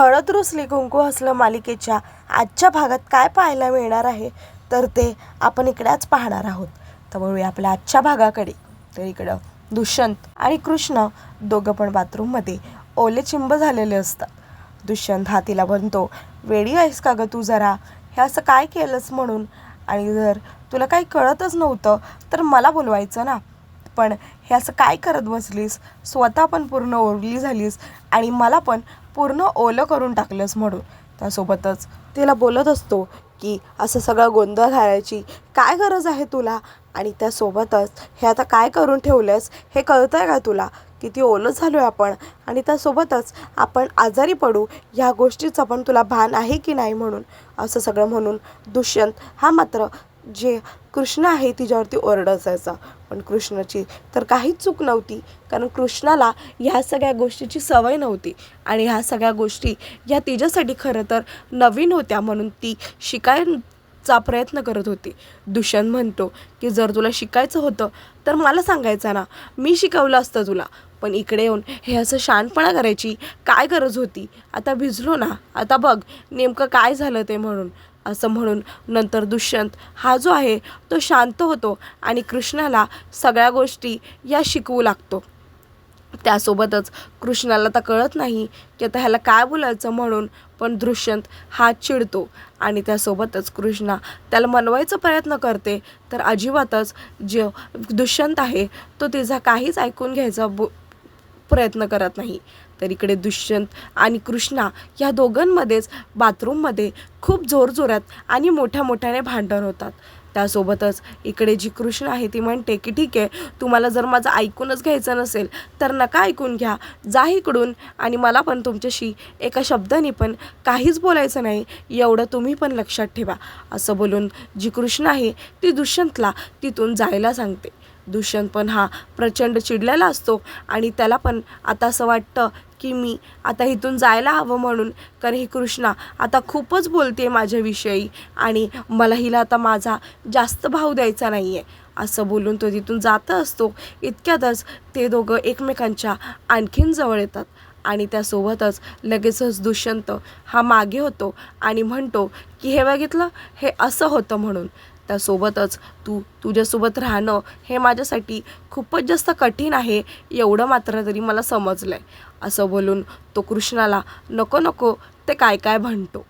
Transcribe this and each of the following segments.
हळद रुसली कुंकू हसलं मालिकेच्या आजच्या भागात काय पाहायला मिळणार आहे? तर ते आपण इकडेच पाहणार आहोत. तर वळूया आपल्या आजच्या भागाकडे. तर इकडं दुष्यंत आणि कृष्ण दोघं पण बाथरूममध्ये ओले चिंब झालेले असतात. दुष्यंत हा तिला म्हणतो वेडी आहेस का गं तू जरा? हे असं काय केलंस म्हणून? आणि जर तुला काही कळतच नव्हतं तर मला बोलवायचं ना? पण हे असं काय करत बसलीस? स्वतः पण पूर्ण ओरली झालीस आणि मला पण पूर्ण ओलं करून टाकलंस म्हणून. त्यासोबतच तिला बोलत असतो की असं सगळं गोंधळ घालायची काय गरज आहे तुला? आणि त्यासोबतच हे आता काय करून ठेवलंस हे कळतं आहे का तुला? किती ओलं झालो आहे आपण. आणि त्यासोबतच आपण आजारी पडू ह्या गोष्टीचं पण तुला भान आहे की नाही म्हणून. असं सगळं म्हणून दुष्यंत हा मात्र जे कृष्ण आहे तिच्यावरती ओरडत असायचा. पण कृष्णाची तर काहीच चूक नव्हती. कारण कृष्णाला ह्या सगळ्या गोष्टीची सवय नव्हती. आणि ह्या सगळ्या गोष्टी ह्या तिच्यासाठी खरं तर नवीन होत्या म्हणून ती शिकायचा प्रयत्न करत होती. दुष्यंत म्हणतो की जर तुला शिकायचं होतं तर मला सांगायचं ना. मी शिकवलं असतं तुला. पण इकडे येऊन हे असं शानपणा करायची काय गरज होती? आता भिजलो ना. आता बघ नेमकं काय झालं ते म्हणून. असं म्हणून नंतर दुष्यंत हा जो आहे तो शांत होतो आणि कृष्णाला सगळ्या गोष्टी या शिकवू लागतो. त्यासोबतच कृष्णाला तर कळत नाही की आता ह्याला काय बोलायचं म्हणून पण दृष्यंत हा चिडतो आणि त्यासोबतच कृष्णा त्याला मनवायचा प्रयत्न करते. तर अजिबातच जे दुष्यंत आहे तो तिचा काहीच ऐकून घ्यायचा बो प्रयत्न करत नाही. तर इकडे दुष्यंत आणि कृष्णा या दोघांमध्येच बाथरूममध्ये खूप जोरजोरात आणि मोठ्या मोठ्याने भांडण होतात. त्यासोबतच इकडे जी कृष्ण आहे ती म्हणते की ठीक आहे तुम्हाला जर माझं ऐकूनच घ्यायचं नसेल तर नका ऐकून घ्या. जा इकडून आणि मला पण तुमच्याशी एका शब्दाने पण काहीच बोलायचं नाही. एवढं तुम्ही पण लक्षात ठेवा. असं बोलून जी कृष्ण आहे ती दुष्यंतला तिथून जायला सांगते. दुष्यंत पण हा प्रचंड चिडलेला असतो. आणि त्याला पण आता असं वाटतं की मी आता इथून जायला हवं म्हणून. कारण ही कृष्णा आता खूपच बोलते माझ्याविषयी. आणि मला हिला आता माझा जास्त भाव द्यायचा नाही आहे असं बोलून तो तिथून जात असतो इतक्यातच ते दोघं एकमेकांच्या आणखीन जवळ येतात. आणि त्यासोबतच लगेचच दुष्यंत हा मागे होतो आणि म्हणतो की हे बघितलं? हे असं होतं म्हणून. त्यासोबतच तू तुझ्यासोबत राहणं हे माझ्यासाठी खूपच जास्त कठीण आहे एवढं मात्र तरी मला समजलं आहे असं बोलून तो कृष्णाला नको नको ते काय काय म्हणतो.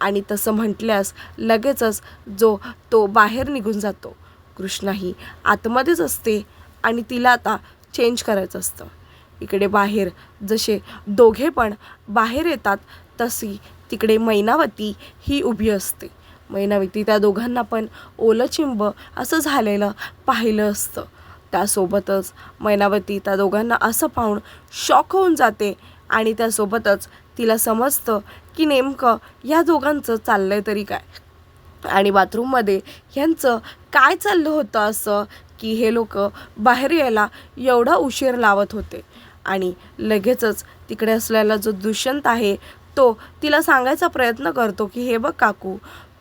आणि तसं म्हटल्यास लगेचच जो तो बाहेर निघून जातो. कृष्णाही आतमध्येच असते आणि तिला आता चेंज करायचं असतं. इकडे बाहेर जसे दोघे पण बाहेर येतात तशी तिकडे मैनावती ही उभी असते. मैनावती त्या दोघांना पण ओलंचिंब असं झालेलं पाहिलं असतं. त्यासोबतच मैनावती त्या दोघांना असं पाहून शॉक होऊन जाते आणि त्यासोबतच तिला समजतं की नेमकं या दोघांचं चाललंय तरी काय? आणि बाथरूममध्ये ह्यांचं काय चाललं होतं असं की हे लोक बाहेर यायला एवढा उशीर लावत होते. आणि लगेचच तिकडे असलेला जो दुष्यंत आहे तो तिला सांगायचा प्रयत्न करतो की हे बघ काकू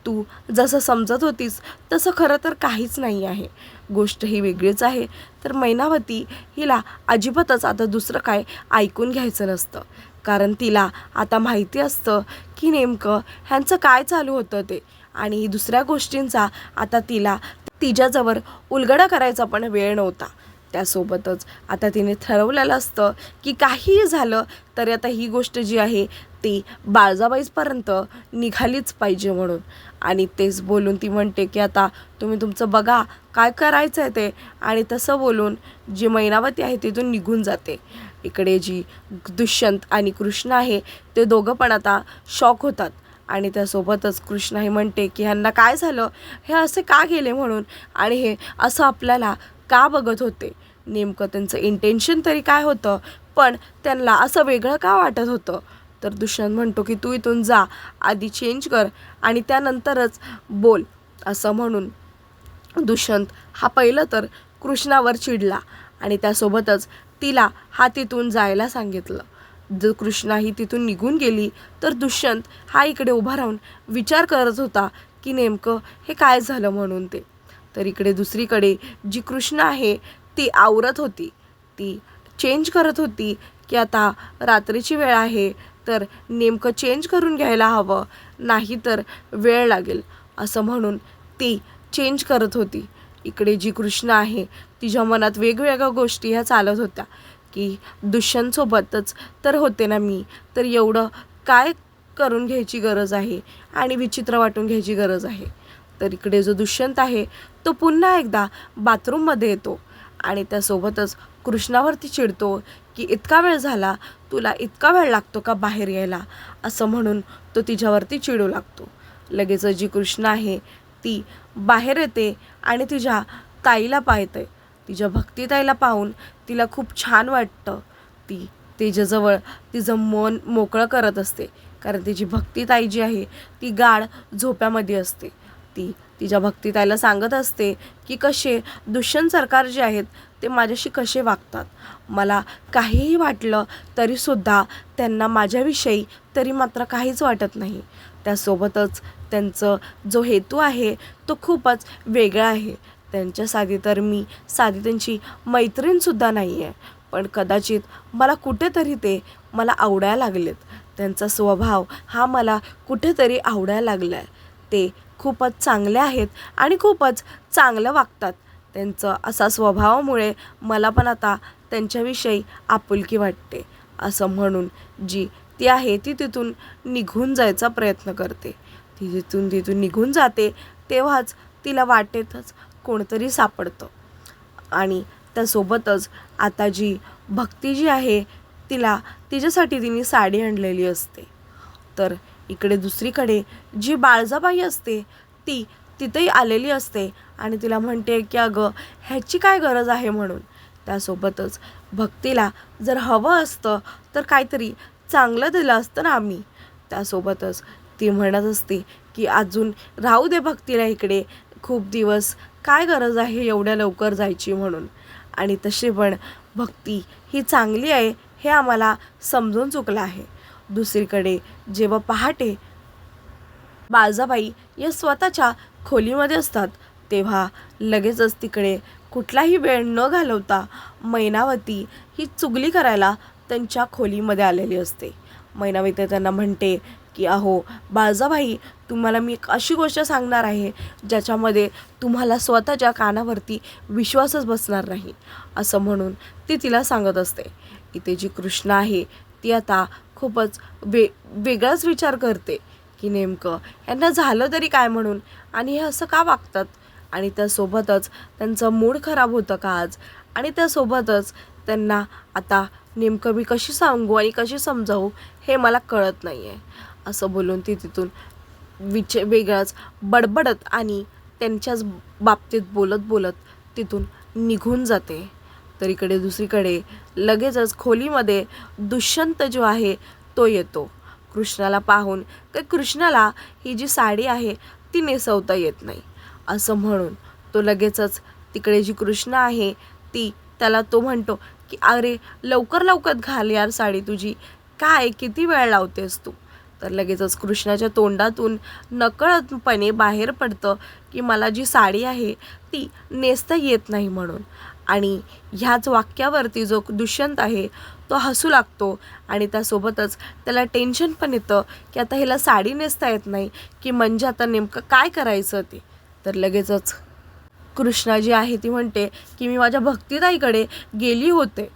तू जसं समजत होतीस तसं खरं तर काहीच नाही आहे. गोष्ट ही वेगळीच आहे. तर मैनावती हिला अजिबातच आता दुसरं काय ऐकून घ्यायचं नसतं. कारण तिला आता माहिती असतं की नेमकं ह्यांचं काय चालू होतं ते. आणि दुसऱ्या गोष्टींचा आता तिला तिच्याजवळ उलगडा करायचा पण वेळ नव्हता. त्यासोबतच आता तिने ठरवलेलं असतं की काहीही झालं तरी आता ही गोष्ट जी आहे ती बाळजाबाईजपर्यंत निघालीच पाहिजे म्हणून. आणि तेच बोलून ती म्हणते की आता तुम्ही तुमचं बघा काय करायचं आहे ते? आणि तसं बोलून जी मैनावती आहे तिथून निघून जाते. इकडे जी दुष्यंत आणि कृष्ण आहे ते दोघं पण आता शॉक होतात. आणि त्यासोबतच कृष्ण हे म्हणते की ह्यांना काय झालं? हे असे का गेले म्हणून? आणि हे असं आपल्याला का बघत होते? नेमकं त्यांचं इंटेन्शन तरी काय होतं? पण त्यांना असं वेगळं का वाटत होतं? तर दुष्यंत म्हणतो की तू इथून जा आधी चेंज कर आणि त्यानंतरच बोल असं म्हणून दुष्यंत हा पहिलं तर कृष्णावर चिडला आणि त्यासोबतच तिला हा तिथून जायला सांगितलं. जर कृष्णा ही तिथून निघून गेली तर दुष्यंत हा इकडे उभा राहून विचार करत होता की नेमकं हे काय झालं म्हणून ते. तर इकडे दुसरीकडे जी कृष्ण आहे ती आवरत होती. ती चेंज करत होती की आता रात्रीची वेळ आहे तर नेमकं चेंज करून घ्यायला हवं नाही तर वेळ लागेल. असं म्हणून ती चेंज करत होती. इकडे जी कृष्ण आहे तिच्या मनात वेगवेगळ्या गोष्टी ह्या चालत होत्या की दुष्यंतसोबतच तर होते ना मी तर एवढं काय करून घ्यायची गरज आहे आणि विचित्र वाटून घ्यायची गरज आहे. तर इकडे जो दुष्यंत आहे तो पुन्हा एकदा बाथरूममध्ये येतो आणि त्यासोबतच कृष्णावरती चिडतो की इतका वेळ झाला तुला इतका वेळ लागतो का बाहेर यायला? असं म्हणून तो तिच्यावरती चिडू लागतो. लगेच जी कृष्ण आहे ती बाहेर येते आणि तिच्या ताईला पाहते. तिच्या भक्तिताईला पाहून तिला खूप छान वाटतं. ती तिच्याजवळ तिचं मन मोकळं करत असते. कारण तिची भक्तिताई जी आहे ती गाढ झोप्यामध्ये असते. ती तिच्या भक्तिताईला सांगत असते की कसे दुष्यंत सरकार जे आहेत ते माझ्याशी कसे वागतात. मला काहीही वाटलं तरीसुद्धा त्यांना माझ्याविषयी तरी मात्र काहीच वाटत नाही. त्यासोबतच त्यांचं जो हेतू आहे तो खूपच वेगळा आहे. त्यांच्या साधी तर मी साधी त्यांची मैत्रीणसुद्धा नाही आहे पण कदाचित मला कुठेतरी ते मला आवडायला लागलेत. त्यांचा स्वभाव हा मला कुठेतरी आवडायला लागला आहे ते खूपच चांगले आहेत आणि खूपच चांगलं वागतात. त्यांचं असा स्वभावामुळे मला पण आता त्यांच्याविषयी आपुलकी वाटते. असं म्हणून जी ती आहे ती तिथून निघून जायचा प्रयत्न करते. ती तिथून तिथून निघून जाते तेव्हाच तिला वाटेतच कोणतरी सापडतं. आणि त्यासोबतच आता जी भक्ती जी आहे तिला तिच्यासाठी तिने साडी आणलेली असते. तर इकडे दुसरीकडे जी बाळजाबाई असते ती तिथेही आलेली असते आणि तिला म्हणते की अगं ह्याची काय गरज आहे म्हणून? त्यासोबतच भक्तीला जर हवं असतं तर काहीतरी चांगलं दिलं असतं ना आम्ही. त्यासोबतच ती म्हणत असते की अजून राहू दे भक्तीला इकडे. खूप दिवस काय गरज आहे एवढ्या लवकर जायची म्हणून? आणि तशी पण भक्ती ही चांगली आहे हे आम्हाला समजून चुकलं आहे. दुसरीकडे. जेव्हा पहाटे बाळजाबाई या स्वतःच्या खोलीमध्ये असतात तेव्हा लगेचच तिकडे कुठलाही वेळ न घालवता मैनावती ही चुगली करायला त्यांच्या खोलीमध्ये आलेली असते. मैनावती त्यांना म्हणते की अहो बाळजाबाई तुम्हाला मी एक अशी गोष्ट सांगणार आहे ज्याच्यामध्ये तुम्हाला स्वतःच्या कानावरती विश्वासच बसणार नाही. असं म्हणून ती तिला सांगत असते. इथे जी कृष्ण आहे ती आता खूपच वे वेगळाच विचार करते की नेमकं यांना झालं तरी काय म्हणून? आणि हे असं का वागतात? आणि त्यासोबतच त्यांचं मूड खराब होतं का आज? आणि त्यासोबतच त्यांना आता नेमकं मी कशी सांगू आणि कशी समजावू हे मला कळत नाही आहे असं बोलून ती तिथून विच वेगळाच बडबडत आणि त्यांच्याच बाबतीत बोलत बोलत तिथून निघून जाते. तर इकडे दुसरीकडे लगेचच खोलीमध्ये दुष्यंत जो आहे तो येतो. कृष्णाला पाहून तर कृष्णाला ही जी साडी आहे ती नेसवता येत नाही. असं म्हणून तो लगेचच तिकडे जी कृष्ण आहे ती त्याला तो म्हणतो की अरे लवकर लवकर घाल यार साडी तुझी. काय किती वेळ लावतेस तू? तर लगेचच कृष्णाच्या तोंडातून नकळतपणे बाहेर पडतं की मला जी साडी आहे ती नेसता येत नाही म्हणून. आणि ह्याच वाक्यावरती जो दुष्यंत आहे तो हसू लागतो आणि त्यासोबतच त्याला टेन्शन पण येतं की आता हिला साडी नेसता येत नाही की म्हणजे आता नेमकं काय करायचं ते. तर लगेचच कृष्णा जी आहे ती म्हणते की मी माझ्या भक्तिताईकडे गेली होते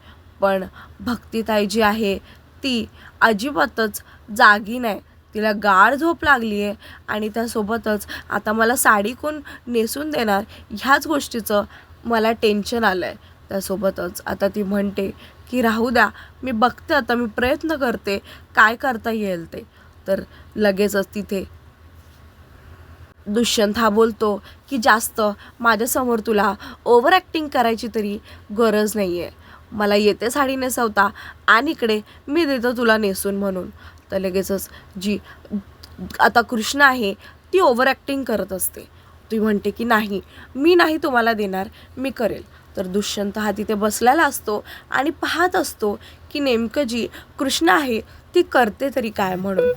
पण भक्तिताई जी आहे ती अजिबातच जागी नाही. तिला गाढ झोप लागली आहे आणि त्यासोबतच आता मला साडी कोण नेसून देणार? ह्याच गोष्टीचं मला टेन्शन आलं आहे त्यासोबतच. आता ती म्हणते की राहू द्या मी बघते आता मी प्रयत्न करते काय करता येईल ते. तर लगेचच तिथे दुष्यंत हा बोलतो की जास्त माझ्यासमोर तुला ओव्हर ॲक्टिंग करायची तरी गरज नाही आहे मला येते साडी नेसवता आणि इकडे मी देतो तुला नेसून म्हणून. तर लगेचच जी आता कृष्ण आहे ती ओव्हर ॲक्टिंग करत असते. ती म्हणते की नाही मी नाही तुम्हाला देणार मी करेल. तर दुष्यंत हा तिथे बसलेला असतो आणि पाहत असतो की नेमकं जी कृष्ण आहे ती करते तरी काय म्हणून.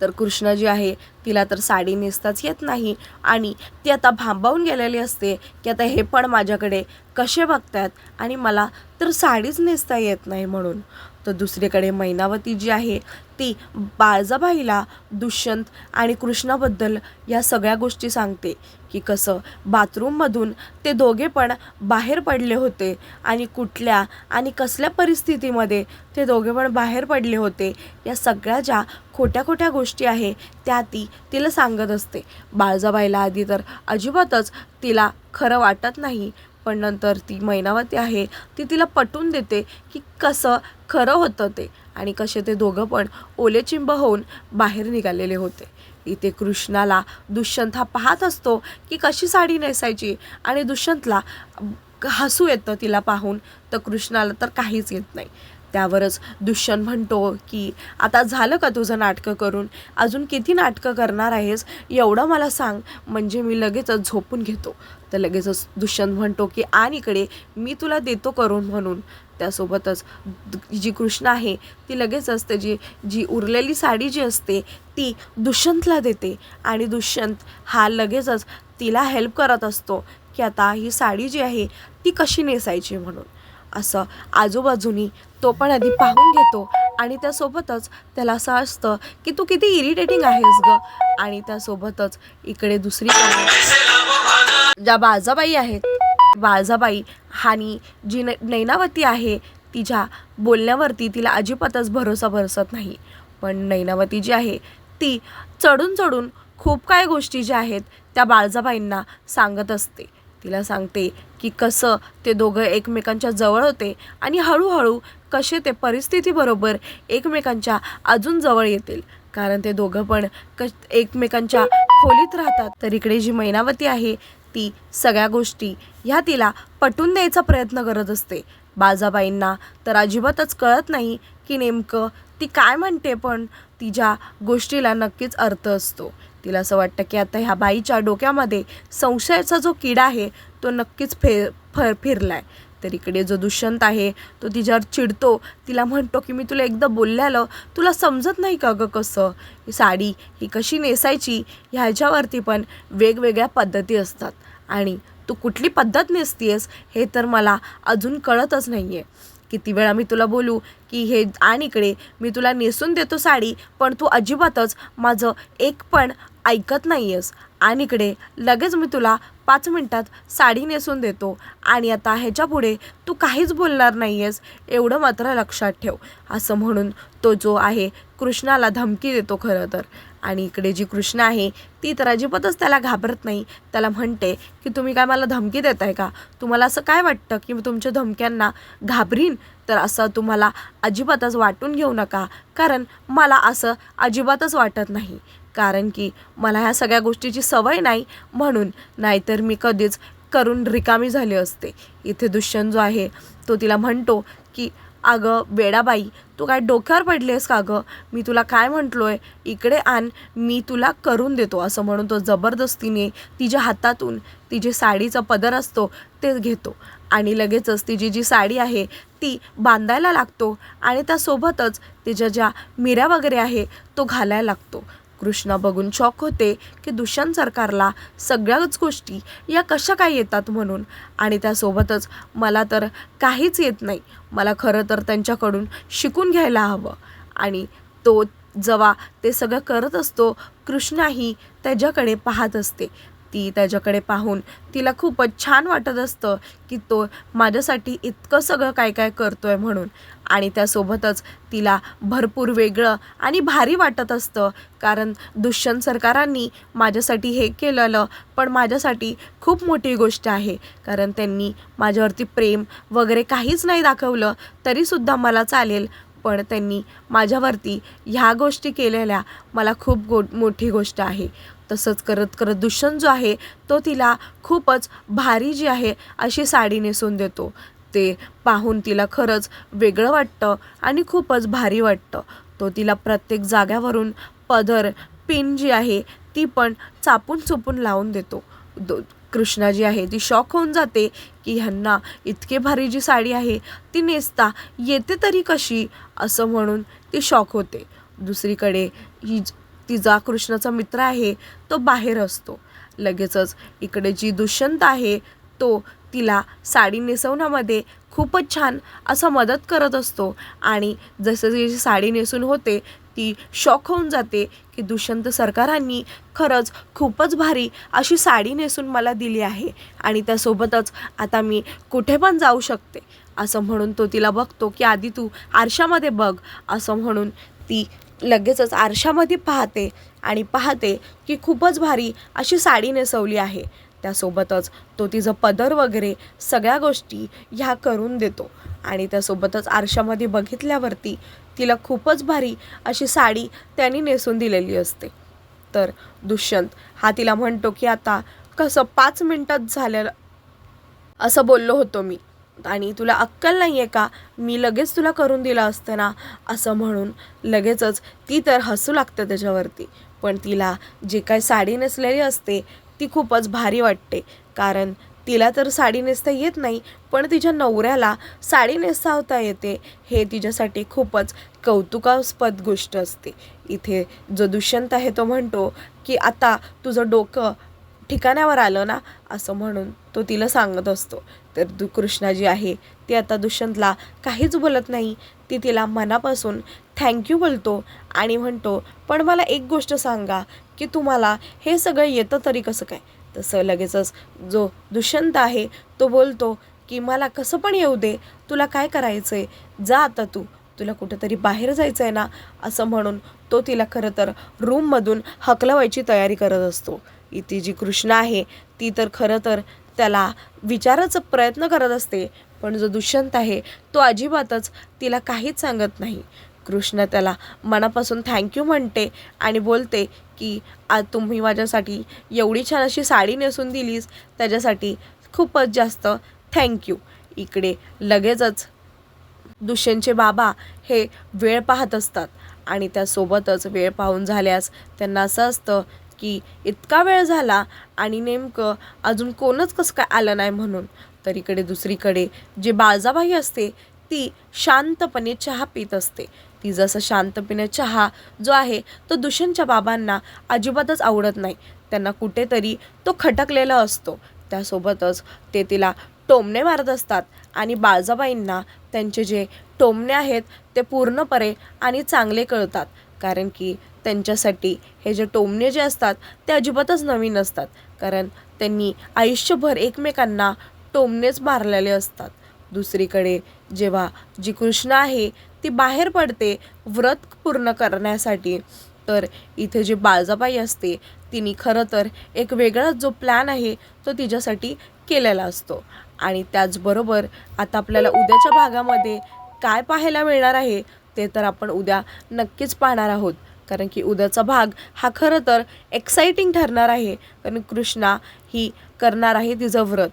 तर कृष्ण जी आहे तिला तर साडी नेसताच येत नाही आणि ती आता भांबावून गेलेली असते की आता हे पण माझ्याकडे कसे बघतायत आणि मला तर साडीच नेसता येत नाही म्हणून. तर दुसरीकडे मैनावती जी आहे ती बाळजाबाईला दुष्यंत आणि कृष्णाबद्दल या सगळ्या गोष्टी सांगते की कसं बाथरूममधून ते दोघे पण बाहेर पडले होते आणि कुठल्या आणि कसल्या परिस्थितीमध्ये ते दोघे पण बाहेर पडले होते या सगळ्या ज्या खोट्या खोट्या गोष्टी आहे त्या ती तिला सांगत असते. बाळजाबाईला आधी तर अजिबातच तिला खरं वाटत नाही पण नंतर ती मैनावती आहे ती तिला पटवून देते की कसं खरं होतं ते. आणि कसे ते दोघं पण ओलेचिंब होऊन बाहेर निघालेले होते. इथे कृष्णाला दुष्यंत हा पाहत असतो की कशी साडी नेसायची आणि दुष्यंतला हसू येतं तिला पाहून. तर कृष्णाला तर काहीच येत नाही. त्यावरच दुष्यंत म्हणतो की आता झालं का तुझं नाटकं करून? अजून किती नाटकं करणार आहेस? एवढं मला सांग. म्हणजे मी लगेचच झोपून घेतो. तर लगेचच दुष्यंत म्हणतो की आण इकडे मी तुला देतो करून म्हणून. त्यासोबतच जी कृष्ण आहे ती लगेचच त्याची जी उरलेली साडी जी असते ती दुष्यंतला देते. आणि दुष्यंत हा लगेचच तिला हेल्प करत असतो की आता ही साडी जी आहे ती कशी नेसायची म्हणून? असं आजूबाजूनी तो पण आधी पाहून घेतो आणि त्यासोबतच त्याला असं असतं की तू किती इरिटेटिंग आहेस ग. आणि त्यासोबतच इकडे दुसरी ज्या बाळजाबाई आहेत. बाळजाबाई हानी जी नै नैनावती आहे तिच्या बोलण्यावरती तिला अजिबातच भरोसा भरसत नाही. पण नैनावती जी आहे ती चढून चढून खूप काय गोष्टी ज्या आहेत त्या बाळजाबाईंना सांगत असते. तिला सांगते की कसं ते दोघं एकमेकांच्या जवळ होते आणि हळूहळू कसे ते परिस्थितीबरोबर एकमेकांच्या अजून जवळ येतील. कारण ते दोघं पण क एकमेकांच्या खोलीत राहतात. तर इकडे जी मैनावती आहे ती सगळ्या गोष्टी ह्या तिला पटून द्यायचा प्रयत्न करत असते. बाजाबाईंना तर अजिबातच कळत नाही की नेमकं ती काय म्हणते पण तिच्या गोष्टीला नक्कीच अर्थ असतो. तिला असं वाटतं की आता ह्या बाईच्या डोक्यामध्ये संशयाचा जो किडा आहे तो नक्कीच फे फर आहे तर इकडे जो दुष्यंत आहे तो तिच्यावर चिडतो. तिला म्हणतो की मी तुला एकदा बोलल्यालं तुला समजत नाही का गं कसं? ही साडी ही कशी नेसायची? ह्याच्यावरती पण वेगवेगळ्या पद्धती असतात. आणि तू कुठली पद्धत नेसतीयस हे तर मला अजून कळतच नाही आहे किती वेळा मी तुला बोलू की हे आण इकडे मी तुला नेसून देतो साडी पण तू अजिबातच माझं एक पण ऐकत नाही आहेस आणि इकडे लगेच मी तुला पाच मिनटात साडी नेसून देतो. आणि आता ह्याच्या पुढे तू काहीच बोलणार नाही आहेस एवढं मात्र लक्षात ठेव. असं म्हणून तो जो आहे कृष्णाला धमकी देतो खरं तर. आणि इकडे जी कृष्ण आहे ती तर अजिबातच त्याला घाबरत नाही. त्याला म्हणते की तुम्ही काय मला धमकी देताय का? तुम्हाला असं काय वाटतं की मी तुमच्या धमक्यांना घाबरीन? तर असं तुम्हाला अजिबातच वाटून घेऊ नका. कारण मला असं अजिबातच वाटत नाही. कारण की मला ह्या सगळ्या गोष्टीची सवय नाही. म्हणून नाहीतर मी कधीच करून रिकामी झाली असते. इथे दुष्यंत जो आहे तो तिला म्हणतो की अगं वेडाबाई तू काय डोक्यावर पडलीस का गं? मी तुला काय म्हटलो आहे इकडे आण मी तुला करून देतो असं म्हणून तो जबरदस्तीने तिच्या हातातून तिची साडीचा पदर असतो ते घेतो. आणि लगेचच तिची जी साडी आहे ती बांधायला लागतो. आणि त्यासोबतच तिच्या ज्या मिऱ्या वगैरे आहे तो घालायला लागतो. कृष्णा बघून शॉक होते की दुष्यंत सरकारला सगळ्याच गोष्टी या कशा काय येतात म्हणून. आणि त्यासोबतच मला तर काहीच येत नाही. मला खरं तर त्यांच्याकडून शिकून घ्यायला हवं. आणि तो जेव्हा ते सगळं करत असतो कृष्णाही त्याच्याकडे पाहत असते. ती त्याच्याकडे पाहून तिला खूपच छान वाटत असतं की तो माझ्यासाठी इतकं सगळं काय काय करतोय म्हणून. आणि त्यासोबतच तिला भरपूर वेगळं आणि भारी वाटत असतं. कारण दुष्यंत सरकारांनी माझ्यासाठी हे केलेलं पण माझ्यासाठी खूप मोठी गोष्ट आहे. कारण त्यांनी माझ्यावरती प्रेम वगैरे काहीच नाही दाखवलं तरीसुद्धा मला चालेल. पण त्यांनी माझ्यावरती ह्या गोष्टी केलेल्या मला खूप गो मोठी गोष्ट आहे. तसंच करत करत दुष्यंत जो आहे तो तिला खूपच भारी जी आहे अशी साडी नेसून देतो. ते पाहून तिला खरंच वेगळं वाटतं आणि खूपच भारी वाटतं. तो तिला प्रत्येक जाग्यावरून पदर पिन जी आहे ती पण चापून चुपून लावून देतो. दो कृष्णा जी आहे ती शॉक होऊन जाते की ह्यांना इतके भारी जी साडी आहे ती नेसता येते तरी कशी? असं म्हणून ती शॉक होते. दुसरीकडे ही तिचा कृष्णाचा मित्र आहे तो बाहेर असतो. लगेचच इकडे जी दुष्यंत आहे तो तिला साडी नेसवण्यामध्ये खूपच छान असं मदत करत असतो. आणि जसं जी साडी नेसून होते ती शॉक होऊन जाते की दुष्यंत सरकारांनी खरंच खूपच भारी अशी साडी नेसून मला दिली आहे आणि त्यासोबतच आता मी कुठे पण जाऊ शकते. असं म्हणून तो तिला बघतो की आधी तू आरशामध्ये बघ असं म्हणून ती लगेचच आरशामध्ये पाहते आणि पाहते की खूपच भारी अशी साडी नेसवली आहे. त्यासोबतच तो तिचं पदर वगैरे सगळ्या गोष्टी ह्या करून देतो. आणि त्यासोबतच आरशामध्ये बघितल्यावरती तिला खूपच भारी अशी साडी त्यांनी नेसून दिलेली असते. तर दुष्यंत हा तिला म्हणतो की आता कसं पाच मिनटात झालेलं असं बोललो होतो मी. आणि तुला अक्कल नाही आहे का? मी लगेच तुला करून दिलं असतं ना? असं म्हणून लगेचच ती तर हसू लागते त्याच्यावरती. पण तिला जे काय साडी नेसलेली असते ती खूपच भारी वाटते. कारण तिला तर साडी नेसता येत नाही पण तिच्या नवऱ्याला साडी नेसावता येते. हे तिच्यासाठी खूपच कौतुकास्पद गोष्ट असते. इथे जो दुष्यंत आहे तो म्हणतो की आता तुझं डोकं ठिकाण्यावर आलं ना? असं म्हणून तो तिला सांगत असतो. तर दु कृष्णा जी आहे ती आता दुष्यंतला काहीच बोलत नाही. ती तिला मनापासून थँक्यू बोलतो आणि म्हणतो पण मला एक गोष्ट सांगा की तुम्हाला हे सगळं येतं तरी कसं काय? तसं लगेचच जो दुष्यंत आहे तो बोलतो की मला कसं पण येऊ दे तुला काय करायचं आहे जा आता तू तुला कुठंतरी बाहेर जायचं आहे ना? असं म्हणून तो तिला खरं तर रूममधून हकलवायची तयारी करत असतो. इथे जी कृष्णा आहे ती तर खरं तर त्याला विचारायचा प्रयत्न करत असते पण जो दुष्यंत आहे तो अजिबातच तिला काहीच सांगत नाही. कृष्ण त्याला मनापासून थँक्यू म्हणते आणि बोलते की आज तुम्ही माझ्यासाठी एवढी छान अशी साडी नेसून दिलीस त्याच्यासाठी खूपच जास्त थँक्यू इकडे लगेचच दुष्यंतचे बाबा हे वेळ पाहत असतात आणि त्यासोबतच वेळ पाहून झाल्यास त्यांना असं असतं की इतका वेळ झाला आणि नेमकं अजून कोणच कसं काय आलं नाही म्हणून. तर इकडे दुसरीकडे जे बाळजाबाई असते ती शांतपणे चहा पित असते. ती जसं शांतपणे चहा जो आहे तो दुष्यंतच्या बाबांना अजिबातच आवडत नाही. त्यांना कुठेतरी तो खटकलेला असतो. त्यासोबतच ते तिला टोमणे मारत असतात आणि बाळजाबाईंना त्यांचे जे टोमणे आहेत ते पूर्णपणे आणि चांगले कळतात. कारण की त्यांच्यासाठी हे जे टोमणे जे असतात ते अजिबातच नवीन असतात कारण त्यांनी आयुष्यभर एकमेकांना टोमणेच मारलेले असतात. दुसरीकडे जेव्हा जी कृष्ण आहे ती बाहेर पडते व्रत पूर्ण करण्यासाठी. तर इथे जी बाळजाबाई असते तिने खरं तर एक वेगळाच जो प्लॅन आहे तो तिच्यासाठी केलेला असतो. आणि त्याचबरोबर आता आपल्याला उद्याच्या भागामध्ये काय पाहायला मिळणार आहे ते तर आपण उद्या नक्कीच पाहणार आहोत. कारण की उद्याचा भाग हा खरं तर एक्साइटिंग ठरणार आहे. कारण कृष्णा ही करणार आहे तिचं व्रत.